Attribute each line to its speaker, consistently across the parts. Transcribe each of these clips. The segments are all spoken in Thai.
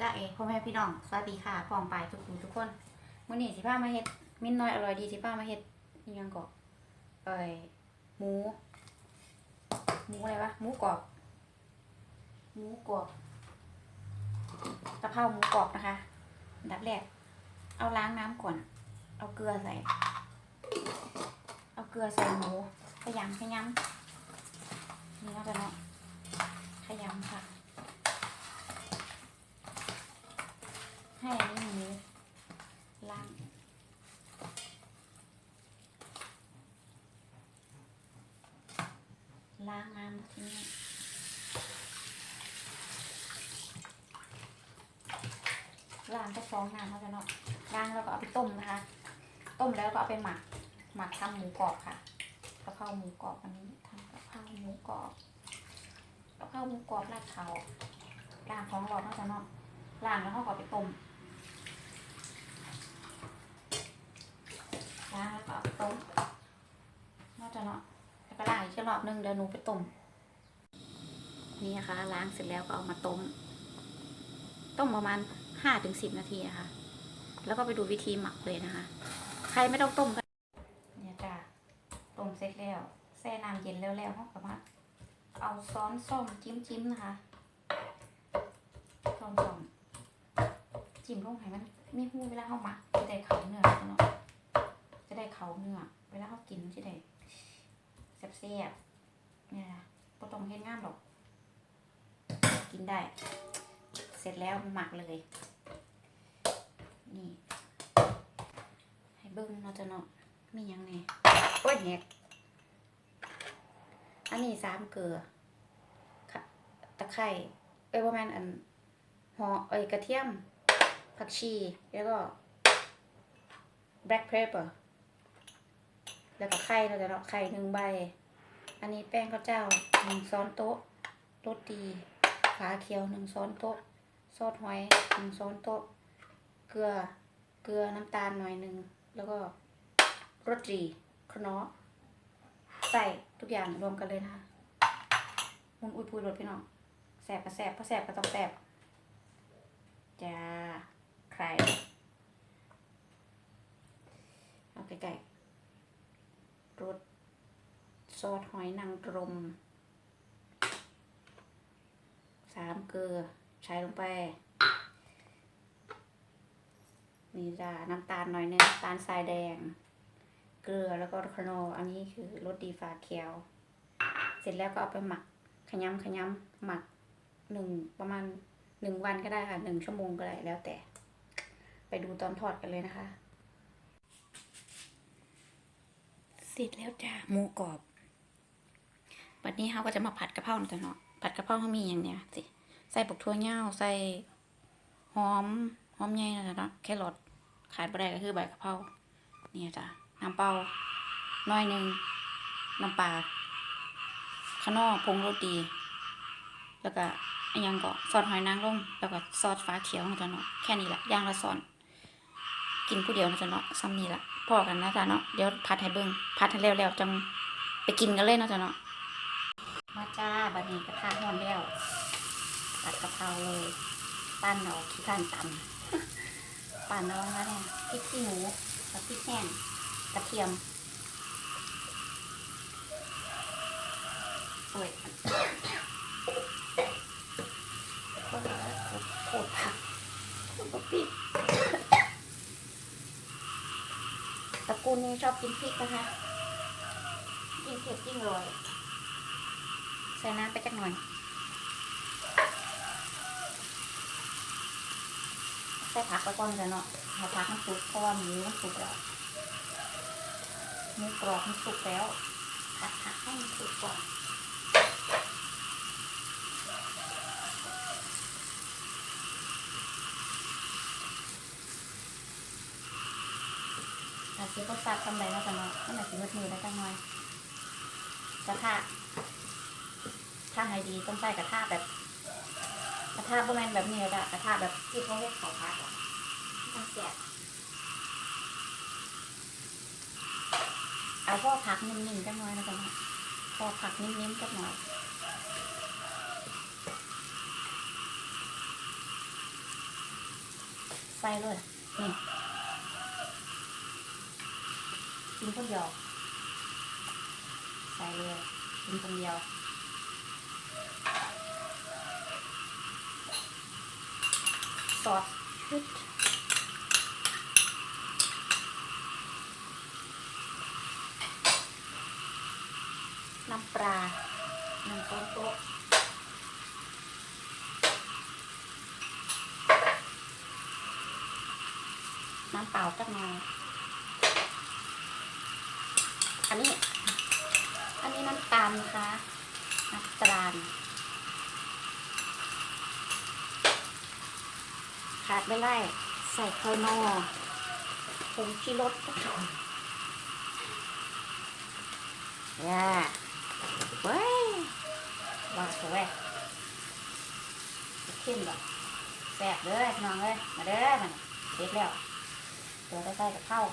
Speaker 1: จ้าเอพ่อแม่พี่น้องสวัสดีค่ะพร้อมไปทุกคนทุกคนมื้อนี้สิพามาเฮ็ดมิ้นน้อยอร่อยดีสิพามาเฮ็ดยังก็เอ้ยหมูหมูอะไรวะหมูกรอบหมูกรอบกะเพราหมูกรอบนะคะอันดับแรก เอาล้างน้ำก่อน เอาเกลือใส่ เอาเกลือใส่หมูขยำขยำนี่เราจะเนาะขยำค่ะ ให้อันนี้หมูล้าง ล้างน้ำทีนี้ล้างก็ฟองน้ำเขาจะเนาะล้างแล้วก็เอาไปต้มนะคะ ต้มแล้วก็เอาไปหมัก หมักทำหมูกรอบค่ะกะเพราหมูกรอบอันนี้ทำกะเพราหมูกรอบกะเพราหมูกรอบราดเขาล้างของหลอดเขาจะเนาะล้างแล้วเขาก็เอาไปต้มล้างแล้วก็เอาไปต้มนอกจากเนาะ แล้วก็ล้างอีกรอบนึงเดี๋ยวหนูไปต้มนี่นะคะล้างเสร็จแล้วก็เอามาต้ม ต้มประมาณห้าถึงสิบนาทีนะคะแล้วก็ไปดูวิธีหมักเลยนะคะ ใครไม่ต้องต้มก็เนี่ยจ้ะต้มเสร็จแล้วแช่น้ำเย็นแล้วแล้วเขาก็มาเอาซ้อนส้อมจิ้มจิ้มๆนะคะซ้อนส้อมจิ้มลงให้มันมีหูเวลาเขาหมักจะได้เขาเนื้อเนาะจะได้เขาเนื้อเวลาเขากินจะได้ แซ่บเนี่ยนะบ่ต้องเฮ็ดงานหรอก กินได้ เสร็จแล้วหมักเลย นี่ ให้เบิ้งเนาะจะเนาะมียังไงโอ้ยแหกอันนี้สามเกลือตะไคร้เอ้ยประมาณอันหอเอ้ยกระเทียม ผักชี แล้วก็ black pepper แล้วก็ไข่เราจะเนาะไข่หนึ่งใบ อันนี้แป้งข้าวเจ้าหนึ่งช้อนโต๊ะรสดีขาเขียวหนึ่งช้อนโต๊ะ ซอสหอยหนึ่งช้อนโต๊ะ เกลือ เกลือน้ำตาลหน่อยหนึ่ง แล้วก็รสดีขนอใส่ทุกอย่างรวมกันเลยนะคะมุนอุ้ยพูยรสพี่น้องแสบก็แสบเพราะแสบก็ต้องแสบจ้าใครเอาใกล้ๆรส ซอสหอยนางรมสามเกลือใช้ลงไป นี่จ้าน้ำตาลหน่อยนึงน้ำตาลทรายแดง เกลือแล้วก็คโนอันนี้คือรสดีฟ้าเขียว เสร็จแล้วก็เอาไปหมักขยำขยำหมักหนึ่งประมาณหนึ่งวันก็ได้ค่ะหนึ่งชั่วโมงก็ได้แล้วแต่ ไปดูตอนทอดกันเลยนะคะ เสร็จแล้วจ้าหมูกรอบ วันนี้เขาก็จะมาผัดกะเพราหน่อยเนาะผัดกะเพราเขามีอย่างเนี้ยสิใส่ปกทั่วเน่าใส่หอมหอมใหญ่นะเนาะแครอทขาดไปได้ก็คือใบกะเพราเนี่ยจ้ะน้ำเปล่าน้อยหนึ่งน้ำปลาขนอผงโรตีแล้วก็อันยังก็ซอสหอยนางรมแล้วก็ซอสฟ้าเขียวนะจ๊ะเนาะแค่นี้แหละย่างละซอนกินผู้เดียวนะจ๊ะเนาะซ้ำนี่ละพอกันนะจ๊ะเนาะเดี๋ยวพัดให้เบิ่งพัดให้แล้วๆจังไปกินกันเลยเนาะจ๊ะเนาะ มาจ้าบัดนี้กระทะร้อนแล้วตัดกะเพราเลย ปั้นเอาขี้ข้านตำปั่นเอาแล้วเนี่ยพริกขี้หมูกับพริกแห้งกระเทียมโอ้ยก็แล้วโคตรผักแล้วก็พริกตระกูลนี้ชอบกินพริกนะคะยิ่งเผ็ดยิ่งอร่อย ใส่น้ำไปจักหน่อยใส่ผักไปก่อนเลยเนาะให้ผักมันสุกเพราะว่าหมูมันสุกแล้วหมูกรอบมันสุกแล้วผัดผักให้มันสุกก่อนอาจจะก็ซับทำไรเนาะจังเนาะมันอาจจะมืดมือได้จังหน่อยกระทะ ถ้าให้ดีต้องใส่กระทะแบบ กระทะประมาณแบบนี้เลยอะกระทะแบบที่เขาเรียกเขาพักอะมันแสบเอาพ่อผักนิ่มๆกันหน่อยนะจ๊ะพ่อผักนิ่มๆกันหน่อยใส่เลยนี่กินคนเดียวใส่เลยกินคนเดียว ซอสพริกน้ำปลาหนึ่งช้อนโต๊ะน้ำเปล่าจักหน่อยอันนี้ อันนี้น้ำตาลนะคะ น้ำตาล ขาดไม่ได้ใส่ข้าวนอผงชีรสย่าเว้ยว่าสวยเข้มแบบแซ่บเลยน้องเลยมาเด้อมันเสร็จแล้วเดี๋ยวได้ใส่กับข้าว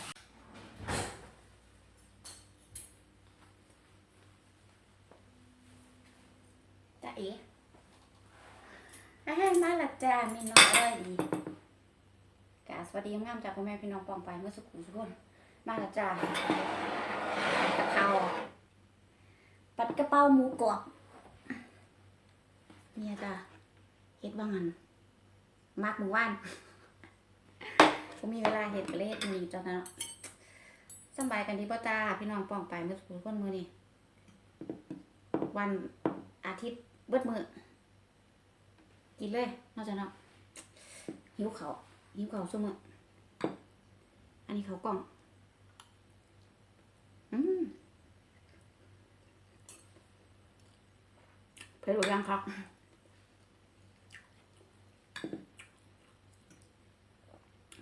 Speaker 1: จ้าเอ๋อาหามาละจ้ามีน้องเอ้ยดีก วัสดีงามจากพ่อแม่พี่น้องปองไปเมื่อสักครู่ทุกคนมาและจ้าผัดกะเพราปัดกระเป๋าหมูกรอบเนี่ยจ้าเฮ็ดบ้างงันมากหมู่ว่านผมมีเวลาเห็ดก็เลยเฮ็ดมีจ้านะสบายกันดีป่ะจ้าพี่น้องปองไปเมื่อสุกคนมือนี่วันอาทิตย์เบิดมือกินเลยนอกจากนั้นหิวเขา วหิวเขาวซุมืออันนี้เขากล่อง อืมเผ็ดหรือยังครับ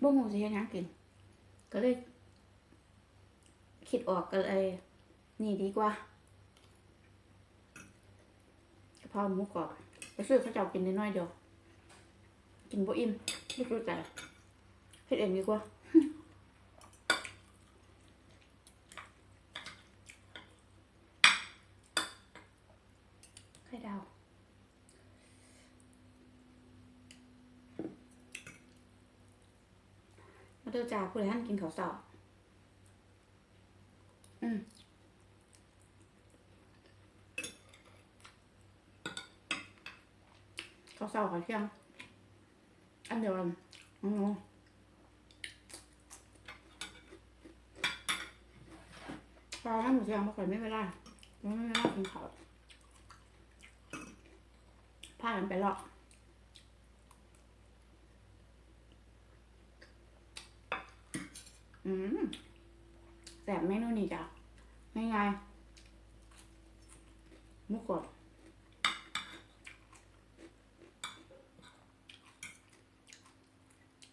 Speaker 1: บ่หูสิเฮ็ดหยังกิน ก็เลย คิดออกก็เลยนี่ดีกว่ากะเพราหมูกรอบไปซื้อเขาวเจ้ากินได้น้อยเดียว กินบ่อิ่ม ไม่รู้ใจเฮ็ดเองดีกว่าไข่ดาวมาเด้อจ้าผู้ใดท่านกินข้าวเสาอืมข้าวเสาข้าวเที่ยง อันเดียวกันอือปลาท่านหมูเชียงมาก่อนไม่ได้ไรไม่ไม่ได้กินข้าวพากันไปหรอกอืมแสบเมนูนี้จ้ะง่ายๆมุกกรอบ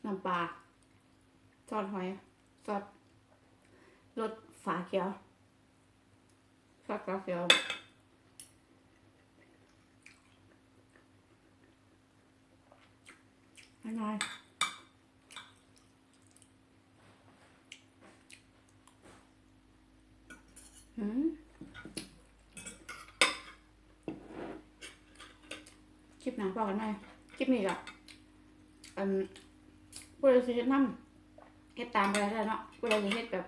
Speaker 1: น้ำปลาซอสหอยซอสรสฝาเขียวซอสกาเขียวง่ายๆอืมคลิปหนังเปล่ากันไหมคลิปนี้ก็อืม ผู้ใดสิเฮ็ดน้ำเฮ็ดตามไปแล้เนาะผู้ใดสิเฮ็ดแบบ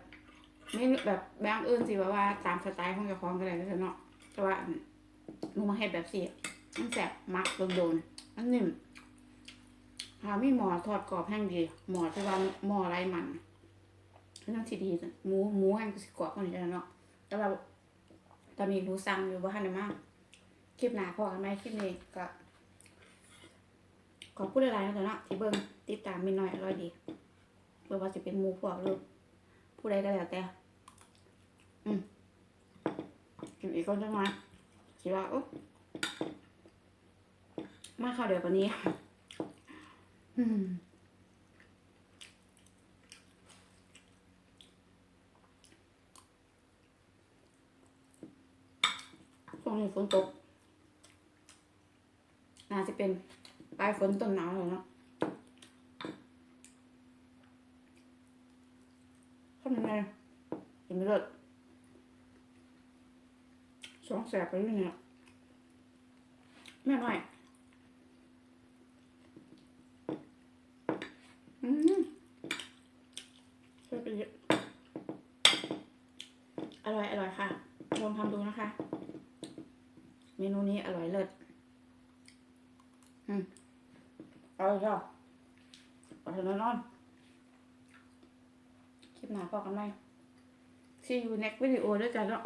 Speaker 1: ไม่แบบแบบอื่นสิแบบว่าตามสไตล์ของเจ้าของก็ได้เนาะแต่ว่าหนูมาเฮ็ดแบบสิมันแซ่บมักโดนๆมันนิ่มหามีหมอทอดกรอบแห้งดี หมอที่ว่าหมอไรมันคือนั่นสิดีหมูหมูแห้งก็สิกรอบกว่านี้แล้วเนาะแต่ว่าตอนนี้หนูสั่งอยู่ว่าทันมาคลิปหน้าพอกันไหมคลิปนี้ก็ ขอบคุณหลายๆนะจ๊ะเนาะที่เบิ่งติดตามมินน้อยอร่อยดีเพื่อว่าจะเป็นหมูพวกหรือผู้ใดก็แล้วแต่ อืมกินอีกคนจังมาคิดว่าโอ๊ะมาข้าวเดียวกว่านี้ อืมช่วงนี้ฝนตกน่าจะเป็น ปลายฝนต้นหนาวเลยเนาะข้นียวกินเลิศสองแสบไปด้วยเนี่ยแม่หน่อื้มออร่อยอร่อยค่ะลองทำดูนะคะ เมนูนี้อร่อยเลิศ อร่อยจ้ะอเถอยแน่นอนคลิปหน้าพอกันไหม see you next video ด้วยจ้ะเนาะ